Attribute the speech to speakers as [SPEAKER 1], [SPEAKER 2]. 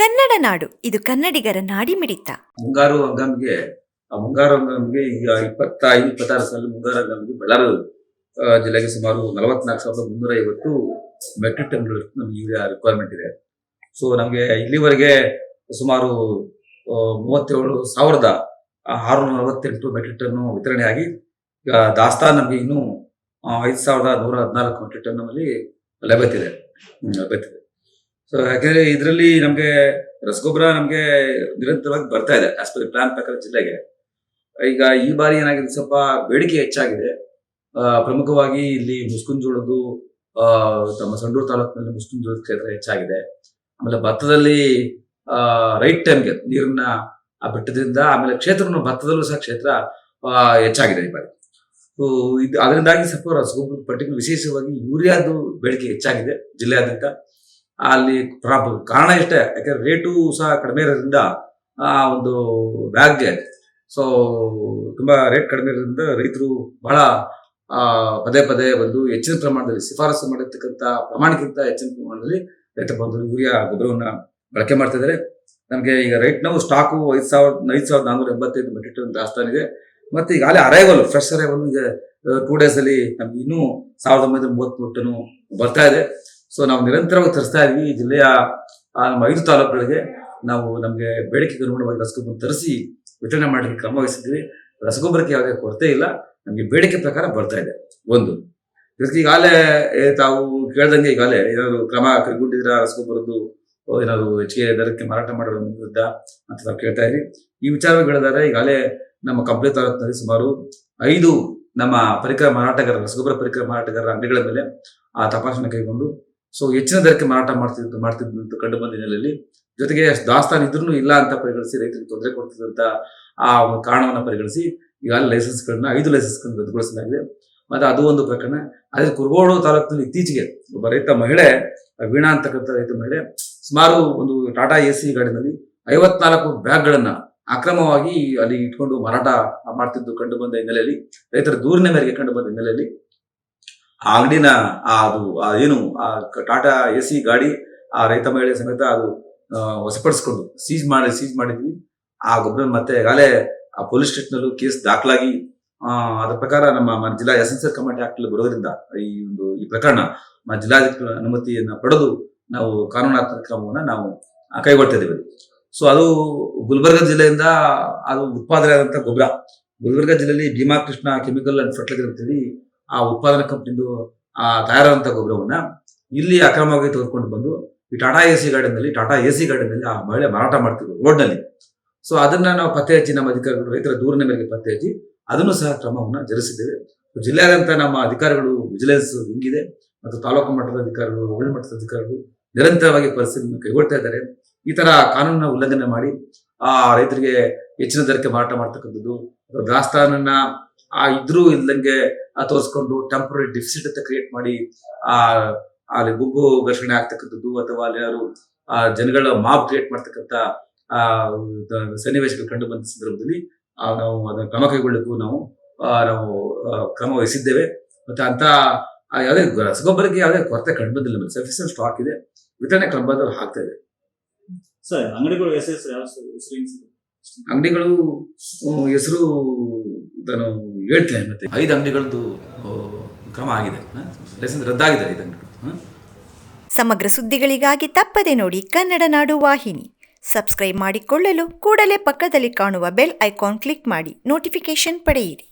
[SPEAKER 1] ಕನ್ನಡ ನಾಡು. ಇದು ಕನ್ನಡಿಗರ ನಾಡಿಮಿಡಿತ
[SPEAKER 2] ಮುಂಗಾರು ಹಂಗಾಮಿಗೆ, ಆ ಮುಂಗಾರು ಹಂಗಾಮಿಗೆ ಈಗ ಇಪ್ಪತ್ತೈದು ಇಪ್ಪತ್ತಾರು ಸಾಲ ಮುಂಗಾರು ಹಂಗಾಮಿಗೆ ಬಳ್ಳಾರಿ ಜಿಲ್ಲೆಗೆ ಸುಮಾರು ನಲವತ್ನಾಲ್ಕು ಸಾವಿರದ ಮುನ್ನೂರ ಐವತ್ತು ಮೆಟ್ರಿಕ್ ಟನ್ಗಳು ನಮ್ಗೆ ಯೂರಿಯಾ ರಿಕ್ವೈರ್ಮೆಂಟ್ ಇದೆ. ಸೊ ನಮಗೆ ಇಲ್ಲಿವರೆಗೆ ಸುಮಾರು ಮೂವತ್ತೇಳು ಸಾವಿರದ ಆರುನೂರ ನಲವತ್ತೆಂಟು ಮೆಟ್ರಿಕ್ ಟನ್ ವಿತರಣೆ ಆಗಿ, ಈಗ ದಾಸ್ತಾನ್ ನಮಗೆ ಇನ್ನೂ ಐದು ಸಾವಿರದ ನೂರ ಹದಿನಾಲ್ಕು ಮೆಟ್ರಿಕ್ ಟನ್ ನಮ್ಮಲ್ಲಿ ಲಭ್ಯತೆ ಇದೆ. ಲಭ್ಯತೆ ಸೊ ಯಾಕೆಂದ್ರೆ ಇದರಲ್ಲಿ ನಮಗೆ ರಸಗೊಬ್ಬರ ನಮಗೆ ನಿರಂತರವಾಗಿ ಬರ್ತಾ ಇದೆ ಆಸ್ ಪ್ಲಾನ್ ಪ್ರಕಾರ ಜಿಲ್ಲೆಗೆ. ಈಗ ಈ ಬಾರಿ ಏನಾಗಿದೆ, ಸ್ವಲ್ಪ ಬೇಡಿಕೆ ಹೆಚ್ಚಾಗಿದೆ. ಪ್ರಮುಖವಾಗಿ ಇಲ್ಲಿ ಮುಸ್ಕುಂಜೋಳದ್ದು ತಮ್ಮ ಸಂಡೂರು ತಾಲೂಕಿನಲ್ಲಿ ಮುಸ್ಕುಂಜೋಳದ ಕ್ಷೇತ್ರ ಹೆಚ್ಚಾಗಿದೆ. ಆಮೇಲೆ ಭತ್ತದಲ್ಲಿ ರೈಟ್ ಟೈಮ್ಗೆ ನೀರನ್ನ ಆ ಆಮೇಲೆ ಕ್ಷೇತ್ರನು ಭತ್ತದಲ್ಲೂ ಸಹ ಕ್ಷೇತ್ರ ಹೆಚ್ಚಾಗಿದೆ ಈ ಬಾರಿ. ಸೊ ಇದು, ಅದರಿಂದಾಗಿ ಸ್ವಲ್ಪ ರಸಗೊಬ್ಬರ ಪರ್ಟಿಕ್ಯುಲರ್ ವಿಶೇಷವಾಗಿ ಯೂರಿಯಾದು ಬೇಡಿಕೆ ಹೆಚ್ಚಾಗಿದೆ, ಜಿಲ್ಲೆಯಾದ್ಯಂತ. ಅಲ್ಲಿ ಪ್ರಾಬ್ಲಮ್ ಕಾರಣ ಇಷ್ಟೇ. ಯಾಕಂದ್ರೆ ರೇಟು ಸಹ ಕಡಿಮೆ ಇರೋದ್ರಿಂದ, ಆ, ಒಂದು ಬ್ಯಾಗ್ಗೆ ಸೊ ತುಂಬಾ ರೇಟ್ ಕಡಿಮೆ ಇರೋದ್ರಿಂದ ರೈತರು ಬಹಳ ಪದೇ ಪದೇ ಬಂದು ಹೆಚ್ಚಿನ ಪ್ರಮಾಣದಲ್ಲಿ ಶಿಫಾರಸು ಮಾಡಿರ್ತಕ್ಕಂಥ ಪ್ರಮಾಣಕ್ಕಿಂತ ಹೆಚ್ಚಿನ ಪ್ರಮಾಣದಲ್ಲಿ ರೈತ ಬಂದು ಯೂರಿಯಾ, ಗೊಬ್ಬರವನ್ನ ಬಳಕೆ ಮಾಡ್ತಾ ಇದ್ದಾರೆ ನಮಗೆ ಈಗ ರೈಟ್ ನಾವು ಸ್ಟಾಕು ಐದು ಸಾವಿರದ ಐದು ಸಾವಿರದ ನಾನ್ನೂರ ಎಂಬತ್ತೈದು ಮೆಟ್ರಿಕ್ ಟನ್ ಮತ್ತೆ ಈಗಾಗಲೇ ಅರೈವಲ್ ಫ್ರೆಶ್ ಅರೈವಲ್ ಈಗ ಟೂ ಡೇಸ್ ಅಲ್ಲಿ ನಮ್ಗೆ ಇನ್ನೂ ಸಾವಿರದ ಒಂಬೈನೂರ ಮೂವತ್ಮೂರು ಟನ್ ಬರ್ತಾ ಇದೆ. ಸೊ ನಾವು ನಿರಂತರವಾಗಿ ತರಿಸ್ತಾ ಇದ್ವಿ ಈ ಜಿಲ್ಲೆಯ ನಮ್ಮ ಐದು ತಾಲೂಕುಗಳಿಗೆ. ನಾವು ನಮಗೆ ಬೇಡಿಕೆಗೆ ಅನುಗುಣವಾಗಿ ರಸಗೊಬ್ಬರ ತರಿಸಿ ವಿತರಣೆ ಮಾಡಲಿಕ್ಕೆ ಕ್ರಮ ವಹಿಸಿದ್ವಿ ರಸಗೊಬ್ಬರಕ್ಕೆ ಯಾವುದೇ ಕೊರತೆ ಇಲ್ಲ. ನಮಗೆ ಬೇಡಿಕೆ ಪ್ರಕಾರ ಬರ್ತಾ ಇದೆ. ಒಂದು, ಇದಕ್ಕೆ ಈಗಾಗಲೇ ತಾವು ಕೇಳ್ದಂಗೆ ಈಗಾಗಲೇ ಏನಾದ್ರು ಕ್ರಮ ಕೈಗೊಂಡಿದ್ರ ರಸಗೊಬ್ಬರದ್ದು? ಏನಾದ್ರು ಹೆಚ್ಚಿಗೆ ದರಕ್ಕೆ ಮಾರಾಟ ಮಾಡೋದ್ರ ವಿರುದ್ಧ ಅಂತ ನಾವು ಕೇಳ್ತಾ ಇದ್ವಿ ಈ ವಿಚಾರವಾಗಿ ಹೇಳಿದಾರೆ ಈಗಾಗಲೇ ನಮ್ಮ ಕಂಪ್ಲಿ ತಾಲೂಕಿನಲ್ಲಿ ಸುಮಾರು ಐದು ನಮ್ಮ ಪರಿಕರ ಮಾರಾಟಗಾರ, ರಸಗೊಬ್ಬರ ಪರಿಕರ ಮಾರಾಟಗಾರರ ಅಂಗಡಿಗಳ ಮೇಲೆ ಆ ತಪಾಸಣೆ ಕೈಗೊಂಡು ಸೊ ಹೆಚ್ಚಿನ ದರಕ್ಕೆ ಮಾರಾಟ ಮಾಡ್ತಿದ್ದು ಮಾಡ್ತಿದ್ದು ಕಂಡು ಬಂದ ಹಿನ್ನೆಲೆಯಲ್ಲಿ ಜೊತೆಗೆ ದಾಸ್ತಾನು ಇದ್ರೂ ಇಲ್ಲ ಅಂತ ಪರಿಗಣಿಸಿ ರೈತರಿಗೆ ತೊಂದರೆ ಕೊಡ್ತಿದ್ದಂತ ಆ ಒಂದು ಕಾರಣವನ್ನು ಪರಿಗಣಿಸಿ ಈಗಾಗಲೇ ಲೈಸೆನ್ಸ್ಗಳನ್ನ ಐದು ಲೈಸೆನ್ಸ್ಗಳನ್ನ ರದ್ದುಗೊಳಿಸಲಾಗಿದೆ. ಮತ್ತೆ ಅದು ಒಂದು ಪ್ರಕರಣ. ಅದೇ ಕುರುಗೋಡು ತಾಲೂಕಿನಲ್ಲಿ ಇತ್ತೀಚೆಗೆ ಒಬ್ಬ ರೈತ ಮಹಿಳೆ, ವೀಣಾ ಅಂತಕ್ಕಂಥ ರೈತ ಮಹಿಳೆ, ಸುಮಾರು ಒಂದು ಟಾಟಾ ಎ ಸಿ ಗಾಡಿನಲ್ಲಿ ಐವತ್ನಾಲ್ಕು ಬ್ಯಾಗ್ಗಳನ್ನ ಅಕ್ರಮವಾಗಿ ಅಲ್ಲಿ ಇಟ್ಕೊಂಡು ಮಾರಾಟ ಮಾಡ್ತಿದ್ದು ಕಂಡು ಬಂದ ಹಿನ್ನೆಲೆಯಲ್ಲಿ, ರೈತರ ದೂರಿನ ಮೇರೆಗೆ ಕಂಡು ಬಂದ ಹಿನ್ನೆಲೆಯಲ್ಲಿ ಆ ಅಂಗಡಿನ ಅದು ಏನು, ಆ ಟಾಟಾ ಎ ಸಿ ಗಾಡಿ, ಆ ರೈತ ಮಹಿಳೆ ಸಮೇತ ಅದು ವಶಪಡಿಸ್ಕೊಂಡು ಸೀಜ್ ಮಾಡಿ, ಸೀಜ್ ಮಾಡಿದ್ವಿ. ಆ ಗೊಬ್ಬರ ಮತ್ತೆ ಈಗಾಗಲೇ ಆ ಪೊಲೀಸ್ ಸ್ಟೇಷನಲ್ಲೂ ಕೇಸ್ ದಾಖಲಾಗಿ ಅದರ ಪ್ರಕಾರ ನಮ್ಮ ಜಿಲ್ಲಾ ಸರ್ ಕಮಾಂಡ್ ಆಕ್ಟ್ ಬರೋದ್ರಿಂದ ಈ ಒಂದು, ಈ ಪ್ರಕರಣ ನಮ್ಮ ಜಿಲ್ಲಾಧಿಕಾರಿ ಅನುಮತಿಯನ್ನ ಪಡೆದು ನಾವು ಕಾನೂನಾತ್ಮಕ ಕ್ರಮವನ್ನು ನಾವು ಕೈಗೊಳ್ತಾ ಇದ್ದೀವಿ. ಸೊ ಅದು ಗುಲ್ಬರ್ಗ ಜಿಲ್ಲೆಯಿಂದ ಅದು ಉತ್ಪಾದನೆ ಆದಂತಹ ಗೊಬ್ಬರ. ಗುಲ್ಬರ್ಗ ಜಿಲ್ಲೆಯಲ್ಲಿ Bhima Krishna chemical and fertiliser ಅಂತೇಳಿ ಆ ಉತ್ಪಾದನಾ ಕಂಪನಿದು, ಆ ತಯಾರಾದಂಥ ಗೊಬ್ಬರವನ್ನ ಇಲ್ಲಿ ಅಕ್ರಮವಾಗಿ ತೆಗೆದುಕೊಂಡು ಬಂದು ಈ ಟಾಟಾ ಎ ಸಿ ಗಾರ್ಡನ್ನಲ್ಲಿ, ಟಾಟಾ ಎ ಸಿ ಗಾರ್ಡನ್ನಲ್ಲಿ ಆ ಮಹಿಳೆ ಮಾರಾಟ ಮಾಡ್ತಿದ್ರು ರೋಡ್ನಲ್ಲಿ. ಸೊ ಅದನ್ನ ನಾವು ಪತ್ತೆ ಹಚ್ಚಿ ನಮ್ಮ ಅಧಿಕಾರಿಗಳು, ರೈತರ ದೂರಿನ ಮೇರೆಗೆ ಪತ್ತೆ ಹಚ್ಚಿ ಅದನ್ನು ಸಹ ಕ್ರಮವನ್ನು ಜರುಗಿಸಿದ್ದೇವೆ. ಜಿಲ್ಲೆಯಾದ್ಯಂತ ನಮ್ಮ ಅಧಿಕಾರಿಗಳು ವಿಜಿಲೆನ್ಸ್ ಹಿಂಗಿದೆ ಮತ್ತು ತಾಲೂಕು ಮಟ್ಟದ ಅಧಿಕಾರಿಗಳು ಹೋಳಿ ಮಟ್ಟದ ಅಧಿಕಾರಿಗಳು ನಿರಂತರವಾಗಿ ಪರಿಸ್ಥಿತಿಯನ್ನು ಕೈಗೊಳ್ತಾ ಇದ್ದಾರೆ. ಈ ತರ ಕಾನೂನನ್ನ ಉಲ್ಲಂಘನೆ ಮಾಡಿ, ಆ ರೈತರಿಗೆ ಹೆಚ್ಚಿನ ದರಕ್ಕೆ ಮಾರಾಟ ಮಾಡ್ತಕ್ಕಂಥದ್ದು ದಾಸ್ತಾನನ್ನ ಆ ಇದ್ರೂ ಇಲ್ದಂಗೆ ತೋರಿಸ್ಕೊಂಡು ಟೆಂಪರರಿ ಡೆಫಿಸಿಟ್ ಅಂತ ಕ್ರಿಯೇಟ್ ಮಾಡಿ ಆ ಅಲ್ಲಿ ಗುಂಪು ಘರ್ಷಣೆ ಆಗ್ತಕ್ಕಂಥದ್ದು ಅಥವಾ ಅಲ್ಲಿ ಯಾರು ಆ ಜನಗಳ ಮಾಪ್ ಕ್ರಿಯೇಟ್ ಮಾಡ್ತಕ್ಕಂಥ ಆ ಸನ್ನಿವೇಶಗಳು ಕಂಡು ಬಂದ ಸಂದರ್ಭದಲ್ಲಿ ನಾವು ಅದನ್ನು ಕ್ರಮ ಕೈಗೊಳ್ಳಕ್ಕೂ ನಾವು ನಾವು ಕ್ರಮ ವಹಿಸಿದ್ದೇವೆ. ಮತ್ತೆ ಅಂತ ಯಾವುದೇ ರಸಗೊಬ್ಬರಕ್ಕೆ ಯಾವುದೇ ಕೊರತೆ ಕಂಡು ಬಂದಿಲ್ಲ. ಸಫಿಷಿಯಂಟ್ ಸ್ಟಾಕ್ ಇದೆ. ವಿತರಣೆ ಕ್ರಮ ಹಾಕ್ತಾ ಇದೆ
[SPEAKER 3] ಸರ್ ಅಂಗಡಿಗಳು ಹೆಸರು? ಅಂಗಡಿಗಳು ಹೆಸರು
[SPEAKER 2] ಅಂಗಡಿಗಳು ನಾವು ನಾನು ಹೇಳ್ತೇನೆ ಮತ್ತೆ. ಐದು ಅಂಗಡಿಗಳದ್ದು ಕ್ರಮ ಆಗಿದೆ. ಲೈಸೆನ್ಸ್ ರದ್ದಾಗಿದೆ ಐದು ಅಂಗಡಿಗಳು.
[SPEAKER 1] ಸಮಗ್ರ ಸುದ್ದಿಗಳಿಗಾಗಿ ತಪ್ಪದೆ ನೋಡಿ ಕನ್ನಡ ನಾಡು ವಾಹಿನಿ. ಸಬ್ಸ್ಕ್ರೈಬ್ ಮಾಡಿಕೊಳ್ಳಲು ಕೂಡಲೇ ಪಕ್ಕದಲ್ಲಿ ಕಾಣುವ ಬೆಲ್ ಐಕಾನ್ ಕ್ಲಿಕ್ ಮಾಡಿ ನೋಟಿಫಿಕೇಶನ್ ಪಡೆಯಿರಿ.